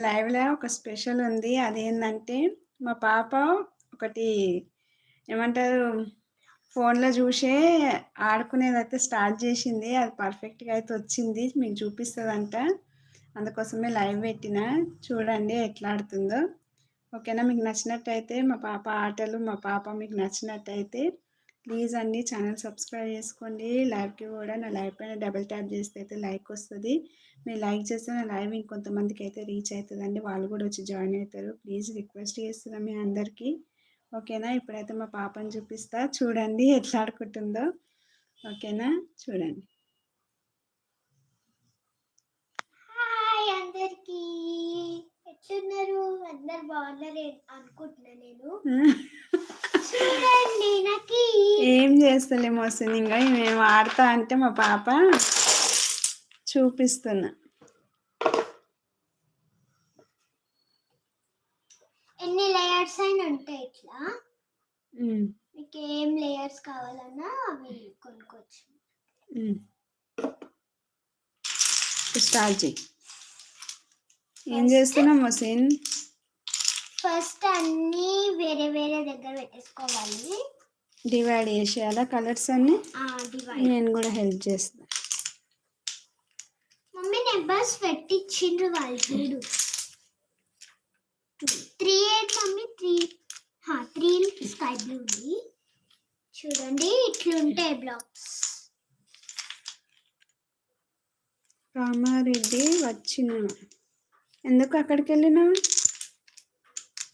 లైవ్‌లో ఒక స్పెషల్ ఉంది. అదేంటంటే మా పాప ఒకటి ఏమంటారు, ఫోన్‌లో చూసే ఆడుకునేదైతే స్టార్ట్ చేసింది అది పర్ఫెక్ట్‌గా అయితే వచ్చింది. మీకు చూపిస్తుందంట అందుకోసమే లైవ్ పెట్టిన చూడండి ఎట్లా ఆడుతుందో. ఓకేనా? మీకు నచ్చినట్టయితే మా పాప ఆటలు, మా పాప మీకు నచ్చినట్టయితే ప్లీజ్ అండి ఛానల్ సబ్స్క్రైబ్ చేసుకోండి. లైవ్‌కి కూడా నా లైవ్ పైన డబుల్ ట్యాప్ చేస్తే అయితే లైక్ వస్తుంది మీరు లైక్ చేస్తే నా లైవ్ ఇంకొంతమందికి అయితే రీచ్ అవుతుందండి. వాళ్ళు కూడా వచ్చి జాయిన్ అవుతారు. ప్లీజ్ రిక్వెస్ట్ చేస్తున్నా మీ అందరికీ. ఓకేనా? ఇప్పుడైతే మా పాపని చూపిస్తా. చూడండి ఎట్లా ఆడుకుంటుందో. ఓకేనా? చూడండి. హాయ్ అందరికీ ఎట్లున్నారు అందరు బాగున్నారు అనుకుంటున్నా నేను చూడండి నాకు ఏం చేస్తలేము వస్తుంది ఇంకా మేము ఆడతా అంటే మా పాప చూపిస్తున్నా. ఎన్ని లేయర్స్ అయినా ఉంటాయి ఇట్లా? మీకు ఏం లేయర్స్ కావాలన్నా అవి కొనుక్కోవచ్చు. స్టార్ట్ చేయి. ఏం చేస్తున్నాం మొసిన్? ఫస్ట్ అన్ని వేరే వేరే దగ్గర పెట్టేసుకోవాలి. డివైడ్ చేసేయాలా కలర్స్ అన్ని? నేను కూడా హెల్ప్ చేస్తా. నెంబర్స్ పెట్టించిండ్రు వాళ్ళు చూడు three eight mummy three three sky blue ఉంది. చూడండి ఇట్లుంటాయి బ్లాక్స్ కామారెడ్డి వచ్చిన ఎందుకు అక్కడికి వెళ్ళినావు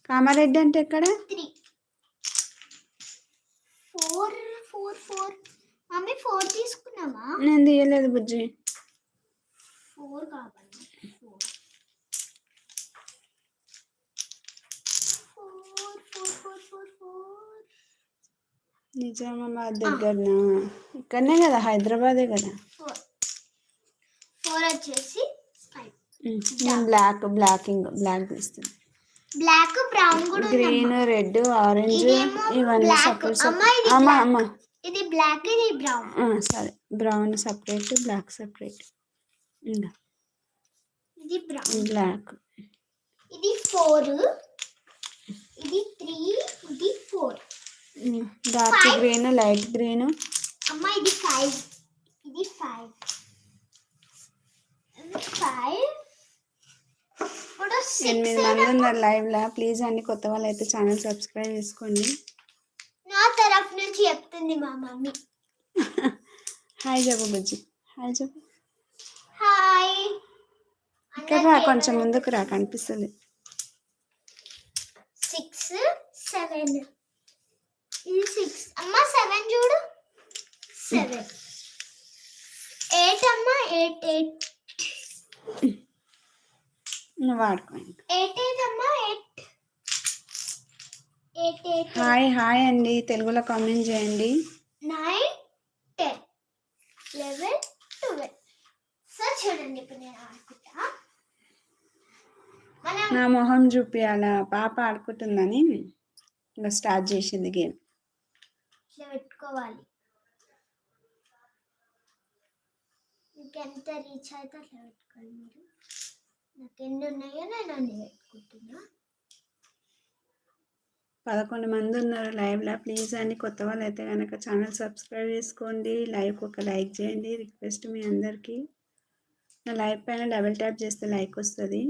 కామారెడ్డి అంటే ఎక్కడ? Three four four four mummy four తీసుకున్నావా? నేను తీయలేదు బుజ్జి. ఫోర్ కావాలి ఫోర్ నిజామాబాద్ దగ్గరనా? ఇక్కడనే కదా హైదరాబాదే కదా. ఫోర్ వచ్చేసి నేను బ్లాక్ బ్లాకింగ్ బ్లాక్ తీస్తాను బ్లాక్ బ్రౌన్ కూడా గ్రీన్. రెడ్ ఆరెంజ్ ఇవన్నీ. సపరేట్ అమ్మా, అమ్మా ఇది బ్లాక్ ఇది బ్రౌన్ సరే. బ్రౌన్ సపరేట్ బ్లాక్ సపరేట్ ఇది బ్రౌన్ బ్లాక్ ఇది ఫోర్ ఇది త్రీ ఇది four dark. Green light green అమ్మ ఇది ఫైవ్ ఇది ఫైవ్ ఫైవ్ ఎనిమిది మంది ఉన్నారు లైవ్ లా. ప్లీజ్ అండి కొత్త వాళ్ళు అయితే ఛానల్ సబ్స్క్రైబ్ చేసుకోండి. నా తరఫు నుంచి చెప్తుంది మా మమ్మీ. హాయ్ చెప్పు బుజ్జి. హాయ్ హాయ్ ఇక్కడ రా కొంచెం ముందుకు రా కనిపిస్తుంది. సిక్స్ సెవెన్ ఇది సిక్స్ అమ్మ సెవెన్ చూడు. సెవెన్ ఎయిట్ అమ్మ ఎయిట్ ఎయిట్ నువ్వు వాడుకో ఇంకా. ఎయిట్ ఎయిట్ అమ్మ eight eight eight hi hi అండి. తెలుగులో కామెంట్ చేయండి. Nine ten eleven twelve so చూడండి ఇప్పుడు నేను. నా మొహం చూపియాలా పాప ఆడుకుంటుందని ఇంకా స్టార్ట్ చేసింది గేమ్. పెట్టుకోవాలి. ఎంత రీచ్ అయితే అట్లా పెట్టుకోవాలి మీరు. నాకు ఎన్ని ఉన్నాయో నేను అన్ని పెట్టుకుంటున్నా. పదకొండు మంది ఉన్నారు లైవ్లో ప్లీజ్ అండి కొత్త వాళ్ళు అయితే కనుక ఛానల్ సబ్స్క్రైబ్ చేసుకోండి. లైవ్ ఒక లైక్ చేయండి. రిక్వెస్ట్ మీ అందరికీ. నా లైవ్ పైన డబుల్ ట్యాప్ చేస్తే లైక్ వస్తుంది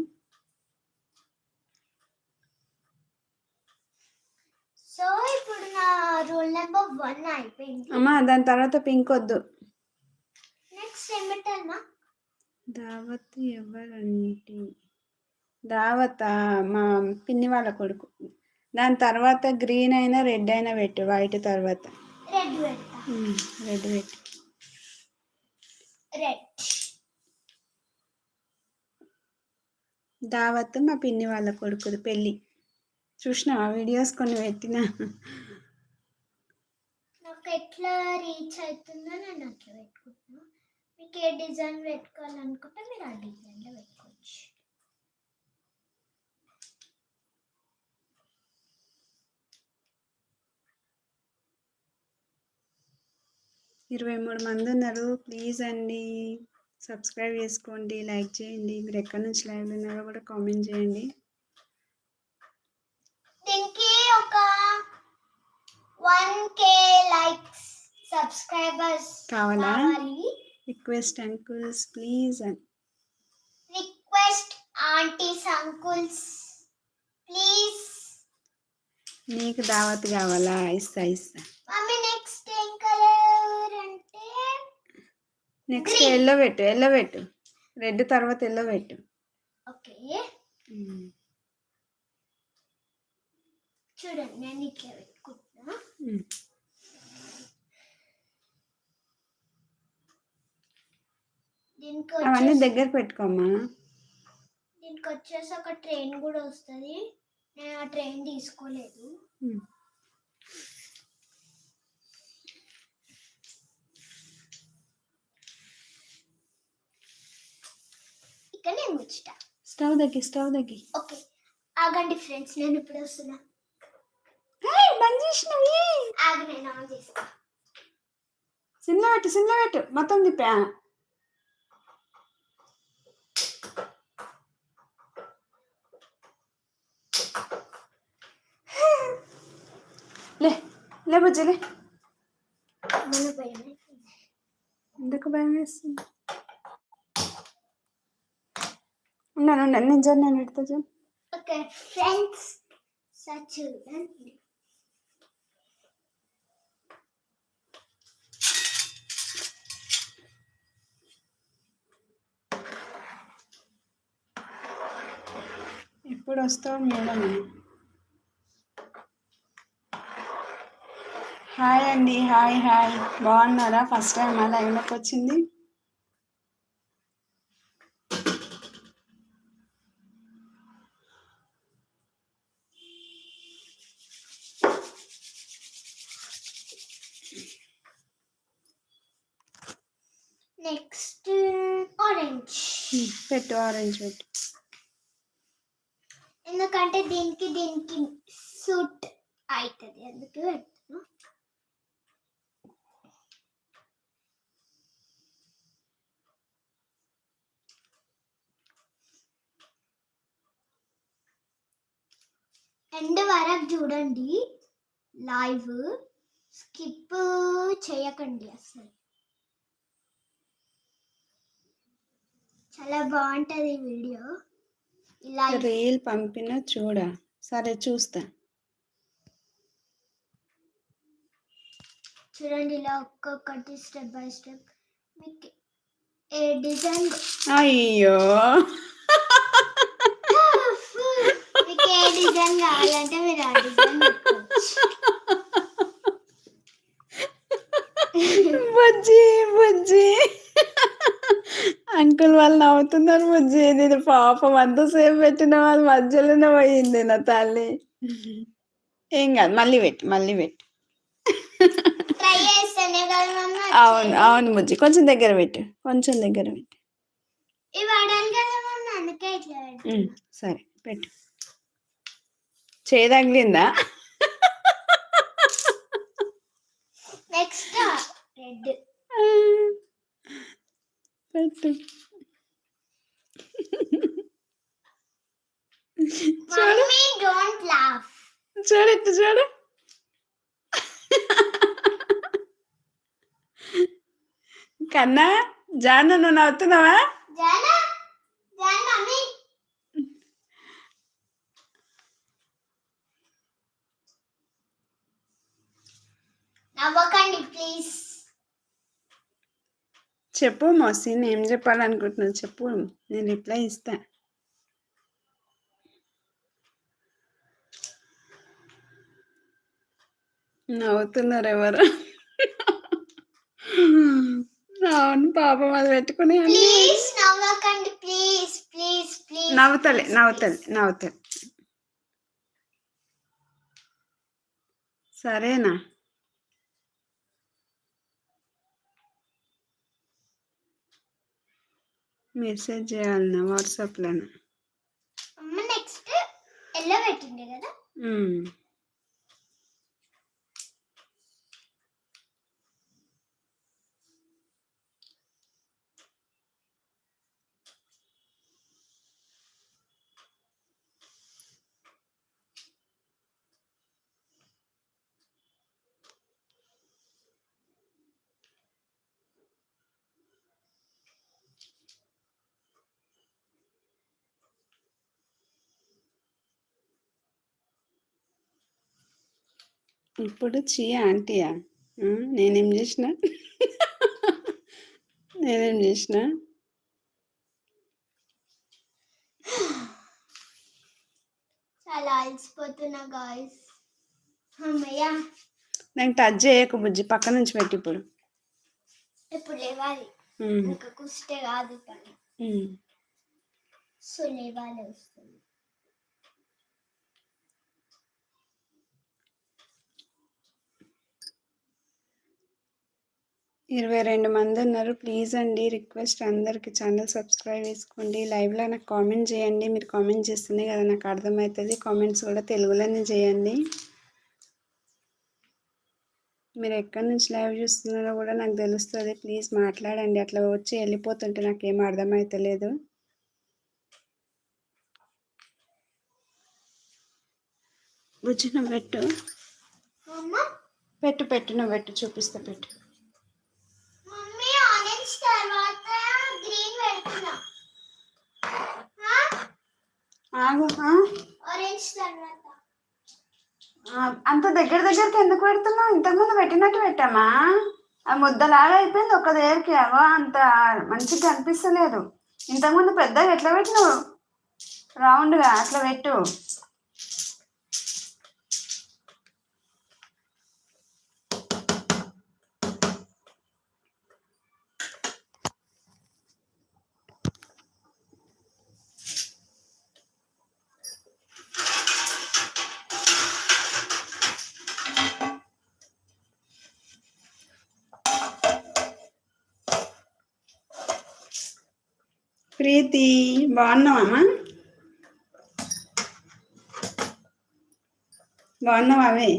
సో ఇప్పుడు నా రూల్ నెంబర్ వన్ అయిపోయింది. అమ్మా దాని తర్వాత పింక్ వద్దు. నెక్స్ట్ ఏం పెట్టాలమ్మా దావత్ ఎవరంటి దావత్ మా పిన్ని వాళ్ళ కొడుకు. దాని తర్వాత గ్రీన్ అయినా రెడ్ అయినా పెట్టు వైట్ తర్వాత. రెడ్ రెడ్ పెట్టు. రెడ్ దావత్ మా పిన్ని వాళ్ళ కొడుకుది పెళ్ళి. చూసినావా? వీడియోస్ కొన్ని పెట్టినా. నాకు ఎట్లా రీచ్ అవుతుందో నేను అట్లా పెట్టుకుంటున్నా. మీకు ఏ డిజైన్ పెట్టుకోవాలనుకుంటే మీరు ఆ డిజైన్లో పెట్టుకోవచ్చు. ఇరవై మూడు మంది ఉన్నారు. ప్లీజ్ అండి సబ్స్క్రైబ్ చేసుకోండి లైక్ చేయండి. మీరు ఎక్కడి నుంచి లైవ్ ఉన్నారో కూడా కామెంట్ చేయండి. దీనికి ఒక వన్ కే లైక్స్ సబ్స్క్రైబర్స్ కావాలా? Request uncles please request aunties uncles please నీకు దావత్ కావాలా? ఇస్తా ఇస్తా. మమ్మీ నెక్స్ట్ ఏం కలర్ అంటే? నెక్స్ట్. ఎల్లో పెట్టు ఎల్లో పెట్టు. రెడ్ తర్వాత ఎల్లో పెట్టు. ఓకే. చూడండి నేను. దీనికి అవన్నీ దగ్గర పెట్టుకోమ్మా. దీనికి వచ్చేసి ఒక ట్రైన్ కూడా వస్తుంది. నేను ఆ ట్రైన్ తీసుకోలేదు. ఇక్కడ నేను ముచ్చట స్టవ్ దగ్గర స్టవ్ దగ్గర ఓకే. ఆగండి ఫ్రెండ్స్ నేను ఇప్పుడు వస్తున్నా. బంద్ చేసినవి ఆగ నేను ఆన్ చేస్తా. సిన్న పెట్టు సిన్న పెట్టు. మొత్తం తిప్పా లే లే బుజ్జి లే. మన భయం ఎందుకు భయం వేస్తుంది? ఉన్నాను నేను జన్ నేను పెడతా జన్. ఓకే ఫ్రెండ్స్ చూడండి ఎప్పుడు వస్తావు మేడం హాయ్ అండి హాయ్ హాయ్. బాగున్నారా? ఫస్ట్ టైం మా లైవ్లోకి వచ్చింది? నెక్స్ట్ ఆరెంజ్ పెట్టు ఆరెంజ్ పెట్టు. దీనికి దీనికి సూట్ అవుతుంది. అందుకే పెడతాను ఎండ్ వరకు చూడండి. లైవ్ స్కిప్ చేయకండి అసలు. చాలా బాగుంటుంది ఈ వీడియో. రీల్ పంపిన చూడా. సరే చూస్తా. చూడండి ఇలా ఒక్కొక్కటి స్టెప్ బై స్టెప్. మీకు ఏ డిజైన్ అయ్యో! మీకు ఏ డిజైన్ కావాలంటే మీరు ఆ డిజైన్. బుజ్జి బుజ్జి. అంకుల్ వాళ్ళు నవ్వుతున్నారు బుజ్జి. నేను పాపం అంతసేపు పెట్టిన వాళ్ళు మధ్యలోనే పోయింది నా తల్లి. ఏం కాదు మళ్ళీ పెట్టు మళ్ళీ పెట్టు. అవును అవును బుజ్జి. కొంచెం దగ్గర పెట్టు కొంచెం దగ్గర పెట్టు. సరే పెట్టు. చేయదగిలిందా నెక్స్ట్ రెడ్ పెట్టు చూడు లాఫ్ చూడు కన్నా జాను నువ్వు నవ్వుతున్నావా? నవ్వకండి ప్లీజ్ చెప్పు మోసిన్ ఏం చెప్పాలనుకుంటున్నావు చెప్పు నేను రిప్లై ఇస్తా. నవ్వుతున్నారు ఎవరు? అవును పాపం అది పెట్టుకుని నవ్వుతలే నవ్వుతలే నవ్వుతలే. సరేనా? మెసేజ్ చేయాలన్నా వాట్సాప్లోనా నెక్స్ట్ ఎల్లో పెట్టింది కదా? ఇప్పుడు చీ ఆంటీయా? నేనేం చేసిన? నేనేం చేసిన? చాలా అలసిపోతున్నా గాయస్ అమ్మయ్య. నాకు టచ్ చేయకు బుజ్జి పక్క నుంచి పెట్టి ఇప్పుడు. ఇప్పుడు లేవాలి. ఇంకా కుస్తే కాదు పని. సో లేవాలి. ఇరవై రెండు మంది ఉన్నారు. ప్లీజ్ అండి రిక్వెస్ట్ అందరికి ఛానల్ సబ్స్క్రైబ్ చేసుకోండి. లైవ్లో నాకు కామెంట్ చేయండి. మీరు కామెంట్ చేస్తేనే కదా నాకు అర్థమవుతుంది. కామెంట్స్ కూడా తెలుగులోనే చేయండి. మీరు ఎక్కడి నుంచి లైవ్ చూస్తున్నారో కూడా నాకు తెలుస్తుంది. ప్లీజ్ మాట్లాడండి. అట్లా వచ్చి వెళ్ళిపోతుంటే నాకేం అర్థమవుతలేదు. నువ్వు పెట్టు. పెట్టు పెట్టు నువ్వు పెట్టు. చూపిస్తా పెట్టు మమ్మీ ఆరెంజ్ తర్వాత గ్రీన్ పెడుతున్నా ఆగు అంత దగ్గర దగ్గరికి ఎందుకు పెడుతున్నావు? ఇంతకుముందు పెట్టినట్టు పెట్టామా? ఆ ముద్దలాగా అయిపోయింది ఒక దగ్గరికి అవో అంత మంచిగా అనిపిస్తలేదు ఇంతకుముందు పెద్దగా ఎట్లా పెట్టినావు? రౌండ్గా అట్లా పెట్టు. ప్రీతి బాగున్నావమ్మా బాగున్నావావే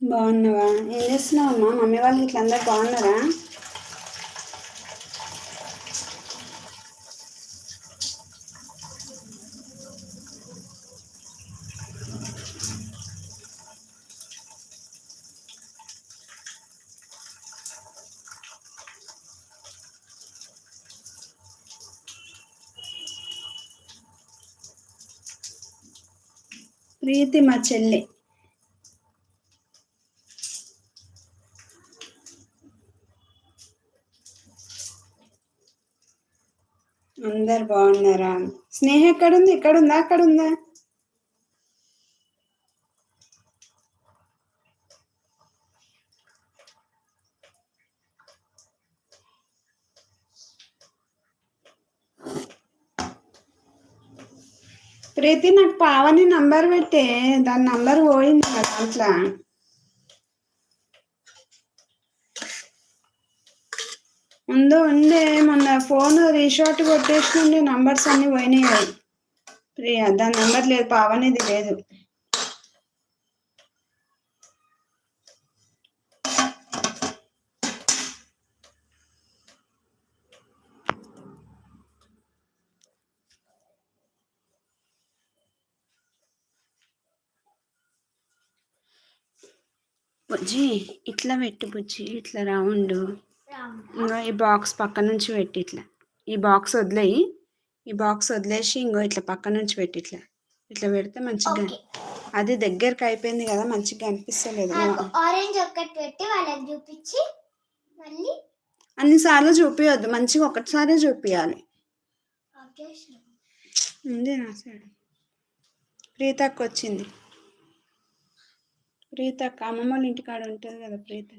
బాగున్నావా ఏం చేస్తున్నావమ్మా? మమ్మీ వాళ్ళు ఇట్లా బాగున్నారా? ప్రీతి మా చెల్లి. అందరు బాగున్నారా? స్నేహ ఎక్కడుంది? ఇక్కడుందా ఉందా ప్రీతి నాకు పావని నంబర్ పెట్టే దాని నంబర్ పోయింది నా దాంట్లో ముందు ఉండే మొన్న ఫోన్ రీషార్ట్ కొట్టేసినండి నంబర్స్ అన్ని పోయినాయి ప్రియా దాని నంబర్ లేదు పావనిది లేదు. బుజ్జి ఇట్లా పెట్టు బుజ్జి ఇట్లా రౌండ్ ఇంకా ఈ బాక్స్ పక్క నుంచి పెట్టి ఇట్లా. ఈ బాక్స్ వదిలేయి. ఈ బాక్స్ వదిలేసి ఇంకో ఇట్లా పక్క నుంచి పెట్టి ఇట్లా. ఇట్లా పెడితే మంచిగా అది దగ్గరకు అయిపోయింది కదా మంచిగా అనిపిస్తలేదు ఆరెంజ్ ఒక్కటి పెట్టి వాళ్ళకి చూపించి మళ్ళీ అన్నిసార్లు చూపించొద్దు మంచిగా ఒకటిసారే చూపించాలి ఆఫ్ చేసిన ఉంది నా వచ్చింది ప్రీతక్క అమ్మమ్మ వాళ్ళ ఇంటికాడ ఉంటుంది కదా ప్రీత?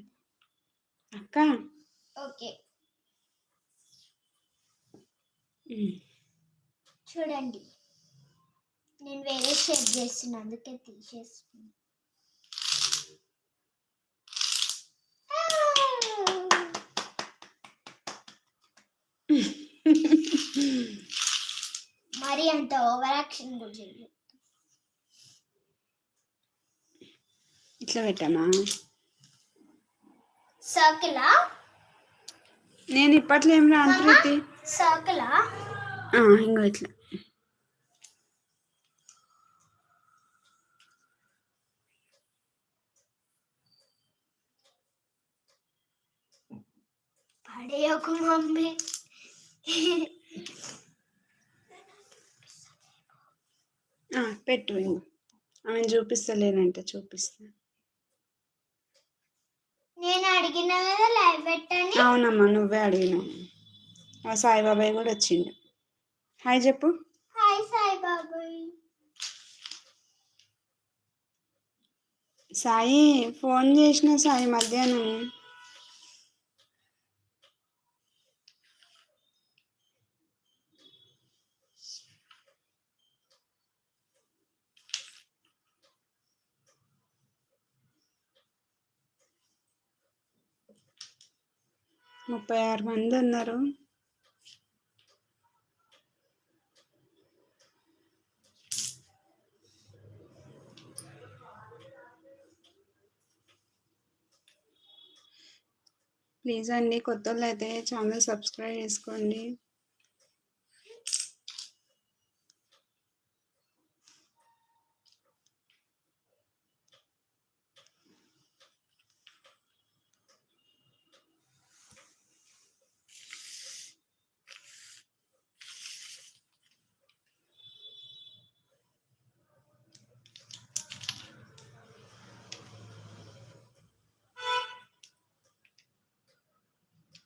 అక్క? ఓకే. చూడండి. నేను వేరే షేప్ చేస్తున్నా అందుకే తీసేస్తున్నా. మరి అంత ఓవర్ యాక్షన్ కూడా ఇట్లా పెట్టామా సర్కిలా? నేను ఇప్పట్లో ఏం రాను ప్రీతి. సర్కిలా? ఇంకో ఇట్లా. మమ్మీ. పెట్టు ఆమె ఆమెను చూపిస్తలేనంట చూపిస్తాను నేను అడిగిన కదా లైవ్ పెట్టని. అవునమ్మా నువ్వే అడిగినావు. ఆ సాయిబాబాయ్ కూడా వచ్చిండు. హాయ్ చెప్పు. హాయ్ సాయి బాబాయ్ సాయి ఫోన్ చేసిన సాయి మధ్యాహ్నం. ముప్పై ఆరు మంది ఉన్నారు. ప్లీజ్ అండి కొత్త వాళ్ళు అయితే ఛానల్ సబ్స్క్రైబ్ చేసుకోండి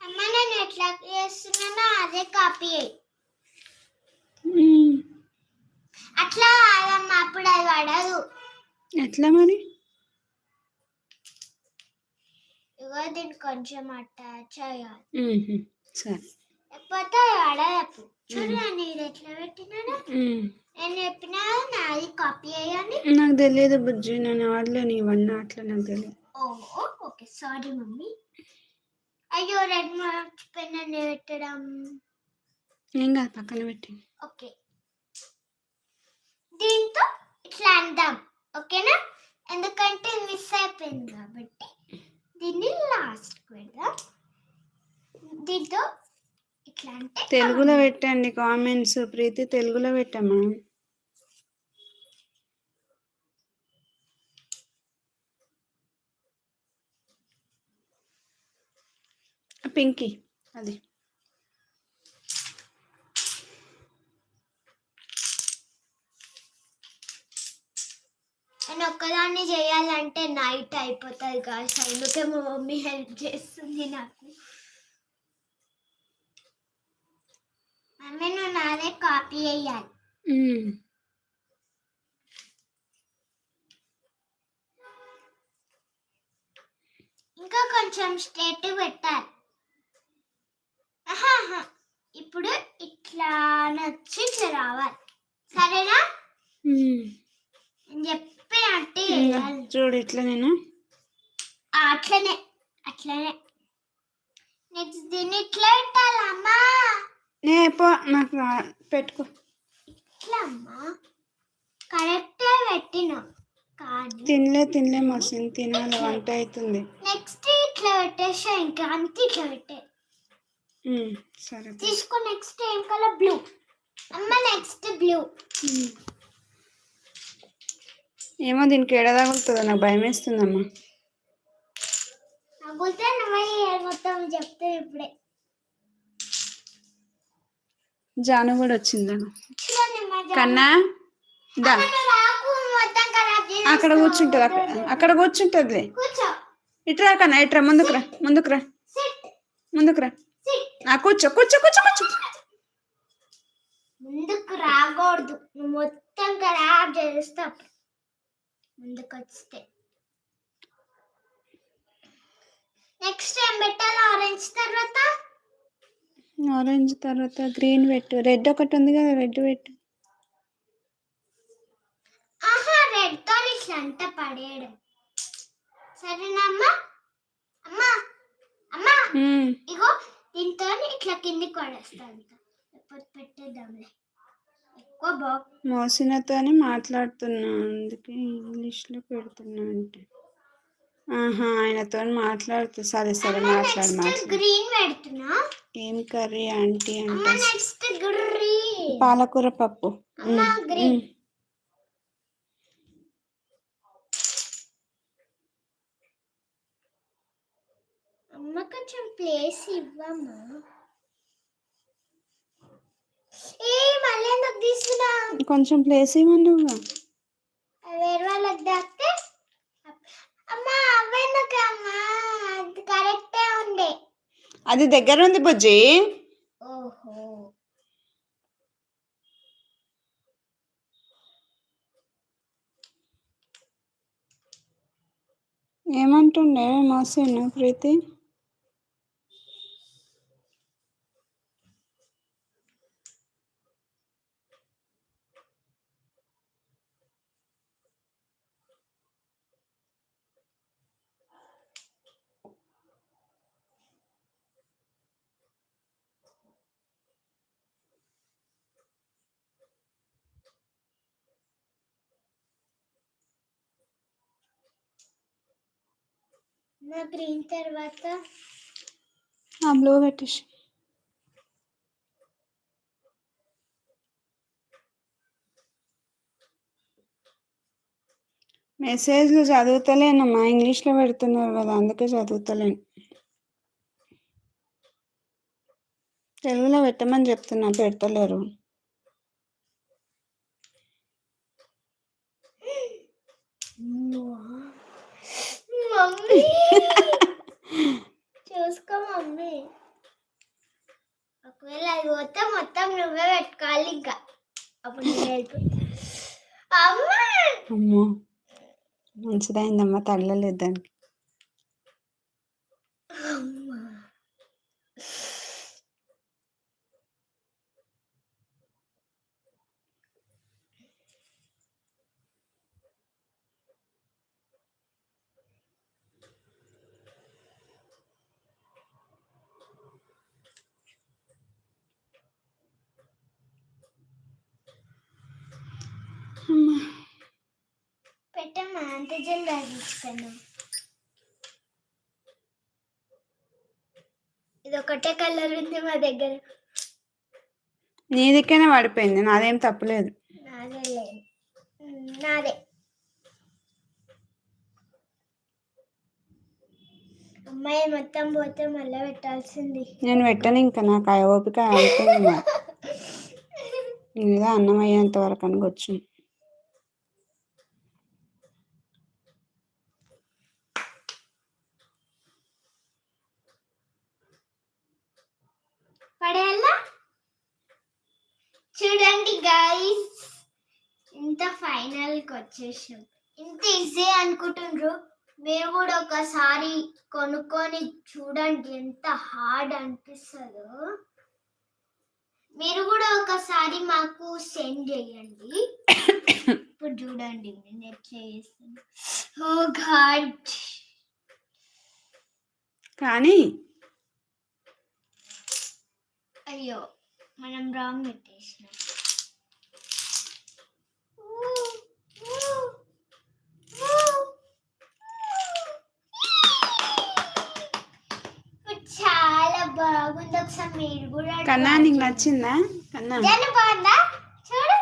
అమ్మ నేను ఎట్లా చేస్తున్నానో అదే కాపీ. అట్లా కాదమ్మ అప్పుడు అది పడదు. ఎట్లా మరి? ఇగో దీన్ని కొంచెం అటాచ్ చేయాలి. సరే. లేకపోతే పడదు అప్పుడు. చూడు నేను ఇది ఎట్లా పెట్టినాను మ్మ్. నేను చెప్పినా నాది కాపీ అయ్యాని నాకు తెలియదు బుజ్జి నేను ఆడలేను ఇవన్నీ అట్లా నాకు తెలియదు. Okay sorry mummy. అయ్యో రెడ్ మర్చిపోయినా పెట్టడం. ఏం కాదు పక్కన పెట్టి. ఓకే. దీంతో ఇట్లా అందాం. ఓకేనా? ఎందుకంటే మిస్ అయిపోయింది కాబట్టి. దీన్ని లాస్ట్ పెడదాం. దీంతో ఇట్లా అంటే తెలుగులో పెట్టండి కామెంట్స్ ప్రీతి తెలుగులో పెట్టమ్మా. పింకీ అది నేను ఒక్కదాన్ని చేయాలంటే నైట్ అయిపోతుంది కాదు అందుకే మా మమ్మీ హెల్ప్ చేస్తుంది నాకు మమ్మీ నువ్వు నాదే కాపీ వేయాలి. ఇంకా కొంచెం స్ట్రేట్ పెట్టాలి. ఇప్పుడు ఇట్లా నచ్చి ఇట్లా రావాలి. సరేనా? ఇంకా చేయాలి. చూడు ఇట్లా నేను. అట్లనే అట్లనే. నెక్స్ట్ దీన్ని ఇట్లా పెట్టాలమ్మా నే పో నాకు పెట్టుకో. ఇట్లా అమ్మా? కరెక్టే పెట్టినా. తినలే తినలే మోసింది తినాలి వంట అవుతుంది. నెక్స్ట్ ఇట్లా పెట్టేసా ఇంకా అంతే ఇట్లా పెట్టే. సరే తీసుకో నెక్స్ట్ ఏం కలర్? బ్లూ. అమ్మ నెక్స్ట్ బ్లూ. ఏమో దీనికి ఎడ తగులుతుందో నాకు భయం వేస్తుందమ్మా నువ్వే మొత్తం చెప్తే ఇప్పుడే. జాను కూడా జా- కన్నా? దా. అక్కడ కూర్చుంటుంది అక్కడ అక్కడ కూర్చుంటుంది. కూర్చో. ఇట్రా కన్నా ఇట్రా ముందుకు రా ముందుకు కూర్చో కూర్చో కూర్చో కూర్చో. ముందుకు రాకూడదు. నువ్వు మొత్తం ఖరాబ్ చేస్తావు ముందుకు వస్తే నెక్స్ట్ ఏం పెట్టాలి? ఆరెంజ్ తర్వాత? ఆరెంజ్ తర్వాత గ్రీన్ పెట్టు. రెడ్ ఒకటి ఉంది కదా రెడ్ పెట్టు. ఆహా రెడ్తో ఇట్లా పడేయడం. సరేనమ్మా అమ్మా? అమ్మా? మ్మ్. ఇగో దీంతో ఇట్లా అంత లేకపోతే పెట్టేద్దాంలే. ఎక్కువ బాగు మోసినతోని మాట్లాడుతున్నా అందుకే ఇంగ్లీష్లో పెడుతున్నా అంటే. ఆహా ఆయనతో మాట్లాడుతూ సరే సరే మాట్లాడు మాట్లాడు. గ్రీన్ పెడుతున్నా. ఏం కర్రీ ఆంటీ అంటే? నెక్స్ట్ గ్రీన్ పాలకూర పప్పు. Green hmm. అమ్మ కొంచెం ప్లేస్ ఇవ్వమ్మా. ఏ మళ్ళీ ఎందుకు తీసుకున్నా? కొంచెం ప్లేస్ ఇవ్వనుగా వేరే వాళ్ళకి దాస్తే అమ్మా అవెందుకు అమ్మా? అది కరెక్టే ఉండే. అది దగ్గర ఉంది బుజ్జి. ఓహో. ఏమంటుండే మోసేను ప్రీతి? నా గ్రీన్ తర్వాత ఆ బ్లూ పెట్టేసి. మెసేజ్లు చదువుతలేనమ్మా ఇంగ్లీష్లో పెడుతున్నారు కదా అందుకే చదువుతలేను. తెలుగులో పెట్టమని చెప్తున్నా పెడతలేరు మమ్మీ చూసుకో మమ్మీ ఒకవేళ అది పోతే మొత్తం నువ్వే పెట్టుకోవాలి ఇంకా. అప్పుడు అమ్మో! మంచిదైందమ్మా తగలలేదు దానికి అమ్మా. అమ్మా జల్ది తగ్గించుకున్నాం ఇది ఒకటే కలర్ ఉంది మా దగ్గర. నీ దిక్కనే పడిపోయింది. నాదేం తప్పులేదు. నాదే లేదు. నాదే. అమ్మాయి మొత్తం పోతే మళ్ళీ పెట్టాల్సింది. నేను పెట్టను ఇంకా. నాకు ఓపిక అయిపోయింది. ఇంకా అన్నం అయ్యేంత వరకు అని వచ్చింది పడేయాలా చూడండి గాయస్ ఇంత ఫైనల్కి వచ్చేసాం ఇంత ఈజీ అనుకుంటుండ్రు. మీరు కూడా ఒకసారి కొనుక్కొని చూడండి ఎంత హార్డ్ అనిపిస్తుందో. మీరు కూడా ఒకసారి మాకు సెండ్ చేయండి. ఇప్పుడు చూడండి నేను ఎట్లా చేస్తాను ఓ గాడ్. కానీ అయ్యో. మనం రాంగ్ పెట్టేసినాం. చాలా బాగుంది. ఒకసారి మీరు కూడా కన్నా నీకు. నచ్చిందా? కన్నా. జను బాగుందా? చూడు.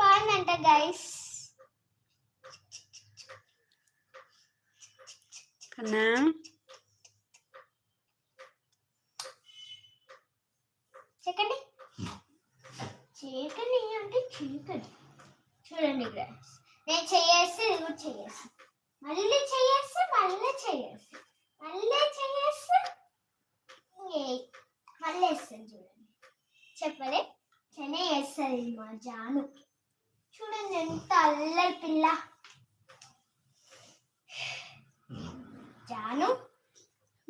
బాగుందంట గైస్ కన్నా. చీకటి చీకటి అంటే చీకటి. చూడండి guys. నేను చేయేసి ఇది కూడా చేయేసి మళ్ళీ చేయేసి మళ్ళీ చేయేసి మళ్ళీ చేయేసి ఏ- మళ్ళీ వేస్తాను చూడండి. చెప్పలే? చెనే వేస్తుంది మా జాను. చూడండి ఎంత అల్లరి పిల్ల. జాను?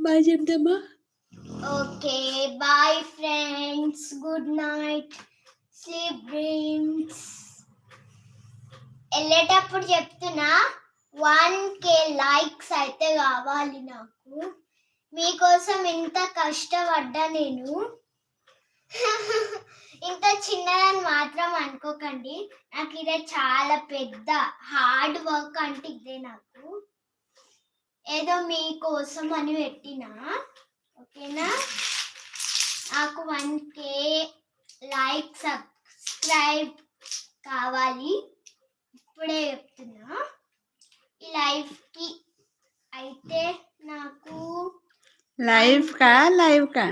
Bye చెప్దామా okay bye friends good night sleep dreams వెళ్ళేటప్పుడు చెప్తున్నా వన్ కే లైక్స్ అయితే కావాలి నాకు. మీకోసం ఇంత కష్టపడ్డా నేను. ఇంత చిన్నదని మాత్రం అనుకోకండి. నాకు ఇదే చాలా పెద్ద హార్డ్ వర్క్ అంటే ఇదే నాకు. ఏదో మీకోసం అని పెట్టినా. ఓకేనా? నాకు వన్ కే లైక్ సబ్స్క్రైబ్ కావాలి. ఇప్పుడే చెప్తున్నా. ఈ లైఫ్కి అయితే నాకు లైవ్ కా లైవ్ కా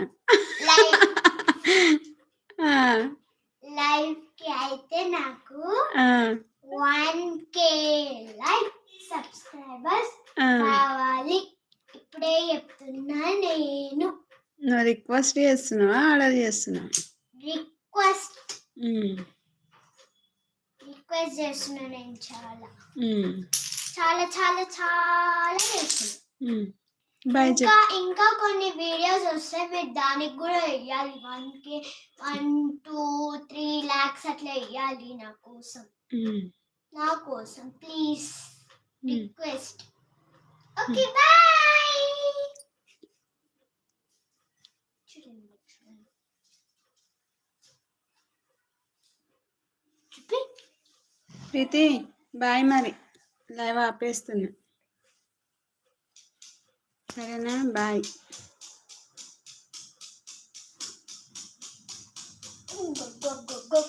లైవ్కి అయితే నాకు వన్ కే లైక్ సబ్స్క్రైబర్స్. కావాలి. ఇప్పుడే చెప్తున్నా నేను. నువ్వు రిక్వెస్ట్ చేస్తున్నావా? ఆర్డర్ చేస్తున్నావా? రిక్వెస్ట్. రిక్వెస్ట్ చేస్తున్నా నేను చాలా. చాలా చాలా చాలా చేస్తున్నా. ఇంకా ఇంకా కొన్ని వీడియోస్ వస్తే మీరు దానికి కూడా వెయ్యాలి. One K one two three lakhs అట్లా వెయ్యాలి నా కోసం. నా కోసం. ప్లీజ్. రిక్వెస్ట్ ఓకే చూపి ప్రీతి బాయ్ మరి. లైవ్ ఆపేస్తున్నా. సరేనా? Bye. Go go go go